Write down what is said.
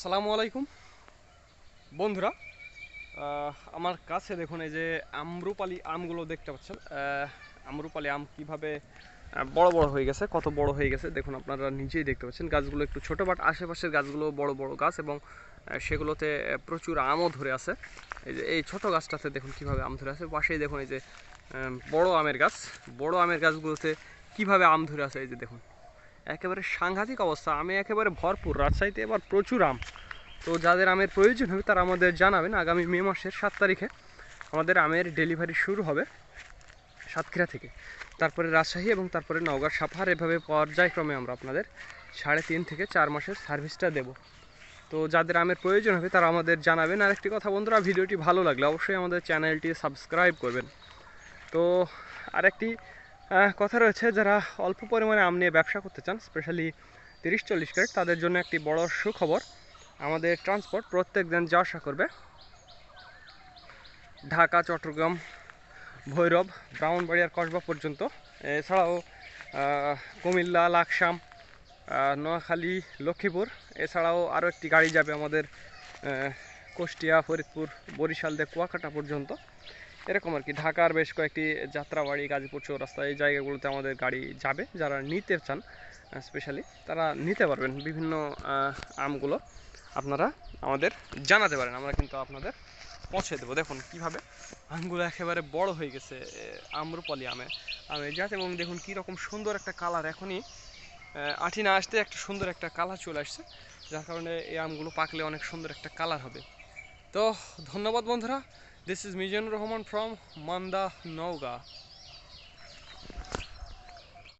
আসসালামু আলাইকুম। বন্ধুরা আমার কাছে দেখুন এই যে আমরুপালি আমগুলো দেখতে পাচ্ছেন। আমরুপালি আম কীভাবে বড় বড় হয়ে গেছে, কত বড় হয়ে গেছে দেখুন আপনারা নিজেই দেখতে পাচ্ছেন। গাছগুলো একটু ছোটো বাট আশেপাশের গাছগুলো বড় বড় গাছ এবং সেগুলোতে প্রচুর আমও ধরে আছে। এই যে, এই ছোটো গাছটাতে দেখুন কীভাবে আম ধরে আছে। পাশেই দেখুন এই যে বড় আমের গাছ। বড় আমের গাছগুলোতে কীভাবে আম ধরে আছে এই যে দেখুন। একেবারে সাংঘাতিক অবস্থা। আমি একেবারে ভরপুর। রাজশাহীতে এবার প্রচুর আম। তো যাদের আমের প্রয়োজন হবে, তারা আমাদের জানাবেন আগামী মে মাসের সাত তারিখে। আমাদের আমের ডেলিভারি শুরু হবে সাতক্ষীরা থেকে। তারপরে রাজশাহী এবং তারপরে নওগাঁ সাফার এভাবে পর্যায়ক্রমে আমরা আপনাদের সাড়ে তিন থেকে চার মাসের সার্ভিসটা দেব। তো যাদের আমের প্রয়োজন হবে, তারা আমাদের জানাবেন। আর একটি কথা বন্ধুরা, ভিডিওটি ভালো লাগলে অবশ্যই আমাদের চ্যানেলটি সাবস্ক্রাইব করবেন। তো আরেকটি কথা রয়েছে যারা অল্প পরিমাণে আম নিয়ে ব্যবসা করতে চান স্পেশালি তিরিশ চল্লিশ ক্যারেট তাদের জন্য একটি বড় সুখবর, আমাদের ট্রান্সপোর্ট প্রত্যেক দিন যাওয়া আসা করবে। ঢাকা, চট্টগ্রাম, ভৈরব ব্রাহ্মণবাড়িয়ার কসবা পর্যন্ত। এছাড়াও কুমিল্লা, লাকসাম নোয়াখালী, লক্ষ্মীপুর। এছাড়াও আরও একটি গাড়ি যাবে আমাদের কুষ্টিয়া, ফরিদপুর, বরিশাল দিয়ে কুয়াকাটা পর্যন্ত। এরকম আর কি। ঢাকার বেশ কয়েকটি যাত্রাবাড়ি, গাজীপুর চৌরাস্তা, এই জায়গাগুলোতে আমাদের গাড়ি যাবে। যারা নিতে চান স্পেশালি তারা নিতে পারবেন বিভিন্ন আমগুলো। আপনারা আমাদের জানাতে পারেন, আমরা কিন্তু আপনাদের পৌঁছে দেবো। দেখুন কীভাবে আমগুলো একেবারে বড় হয়ে গেছে আম্রপালি আমে। আমের জাত এবং দেখুন কীরকম সুন্দর একটা কালার। এখনই আঠি না আসতে একটা সুন্দর একটা কালার চলে আসছে, যার কারণে এই আমগুলো পাকলে অনেক সুন্দর একটা কালার হবে। তো ধন্যবাদ বন্ধুরা। This is Mijan Rahman from Manda Noga.